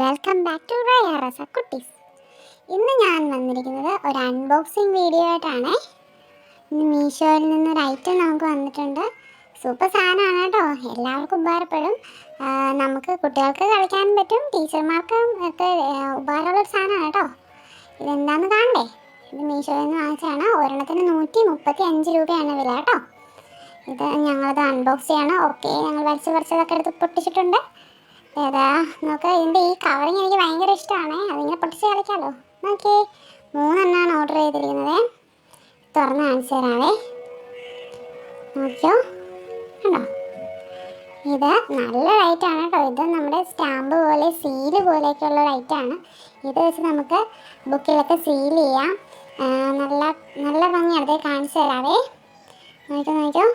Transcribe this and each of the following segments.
Welcome back to റയറസ കുട്ടീസ് ഇന്ന് ഞാൻ വന്നിരിക്കുന്നത് ഒരു അൺബോക്സിങ് വീഡിയോ ആയിട്ടാണ്. ഇന്ന് മീഷോയിൽ നിന്നൊരു ഐറ്റം നമുക്ക് വന്നിട്ടുണ്ട്. സൂപ്പർ സാധനമാണ് കേട്ടോ. എല്ലാവർക്കും ഉപകാരപ്പെടും. നമുക്ക് കുട്ടികൾക്ക് കളിക്കാൻ പറ്റും ടീച്ചർമാർക്കും ഒക്കെ ഉപകാരമുള്ളൊരു സാധനമാണ് കേട്ടോ. ഇതെന്താണെന്ന് കാണണ്ടേ? ഇത് മീഷോയിൽ നിന്ന് വാങ്ങിച്ചതാണ്. ഒരെണ്ണത്തിന് നൂറ്റി മുപ്പത്തി അഞ്ച് രൂപയാണ് വില കേട്ടോ. ഇത് ഞങ്ങളത് അൺബോക്സ് ചെയ്യണം. ഓക്കെ ഞങ്ങൾ വലിച്ചു പറിച്ചതൊക്കെ എടുത്ത് പൊട്ടിച്ചിട്ടുണ്ട്. ഏതാ നോക്ക ഇതിന്റെ ഈ കവറിങ് എനിക്ക് ഭയങ്കര ഇഷ്ടമാണ്. അതിങ്ങനെ പൊട്ടിച്ച് കളിക്കാമല്ലോ നോക്കി മൂന്നെണ്ണമാണ് ഓർഡർ ചെയ്തിരിക്കുന്നത്. തുറന്ന് കാണിച്ചു തരാവേ. നോക്കിയോ? കണ്ടോ? ഇത് നല്ല ലൈറ്റാണ് കേട്ടോ. ഇത് നമ്മുടെ സ്റ്റാമ്പ് പോലെ സീൽ പോലെയൊക്കെയുള്ള ലൈറ്റാണ് ഇത് വെച്ച് നമുക്ക് ബുക്കിലൊക്കെ സീൽ ചെയ്യാം. നല്ല നല്ല ഭംഗിയാണ്. ഇത് കാണിച്ചു തരാവേ. നോക്കിയോ നോക്കിയോ?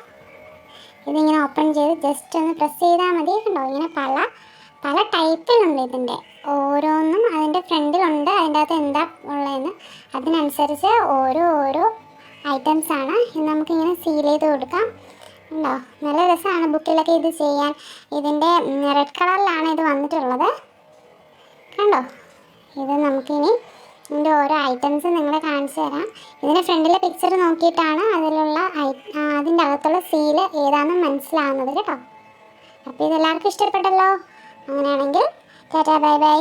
ഇതിങ്ങനെ ഓപ്പൺ ചെയ്ത് ജസ്റ്റ് ഒന്ന് പ്രസ് ചെയ്താൽ മതി. കണ്ടോ? ഇങ്ങനെ ഓരോന്നും അതിന്റെ ഫ്രണ്ടിലുണ്ട്. അതിന്റെ അകത്ത് എന്താ ഉള്ളതെന്ന് അതിനനുസരിച്ച് ഓരോ ഓരോ ഐറ്റംസ് ആണ്. ഇത് നമുക്കിങ്ങനെ സീൽ ചെയ്ത് കൊടുക്കാം. ഉണ്ടോ നല്ല രസമാണ് ബുക്കിലൊക്കെ ഇത് ചെയ്യാൻ. ഇതിന്റെ റെഡ് കളറിലാണ് ഇത് വന്നിട്ടുള്ളത്. കണ്ടോ? ഇത് നമുക്കിനി ഇതിന്റെ ഓരോ ഐറ്റംസ് നിങ്ങളെ കാണിച്ചു തരാം. ഇതിന്റെ ഫ്രണ്ടിലെ പിക്ചർ നോക്കിയിട്ടാണ് അതിലുള്ള അതിന്റെ അകത്തുള്ള സീൽ ഏതാണെന്ന് മനസ്സിലാവുന്നത് കേട്ടോ. അപ്പോൾ ഇതെല്ലാവർക്കും ഇഷ്ടപ്പെട്ടല്ലോ? അങ്ങനെയാണെങ്കിൽ ടാറ്റാ ബൈ ബൈ.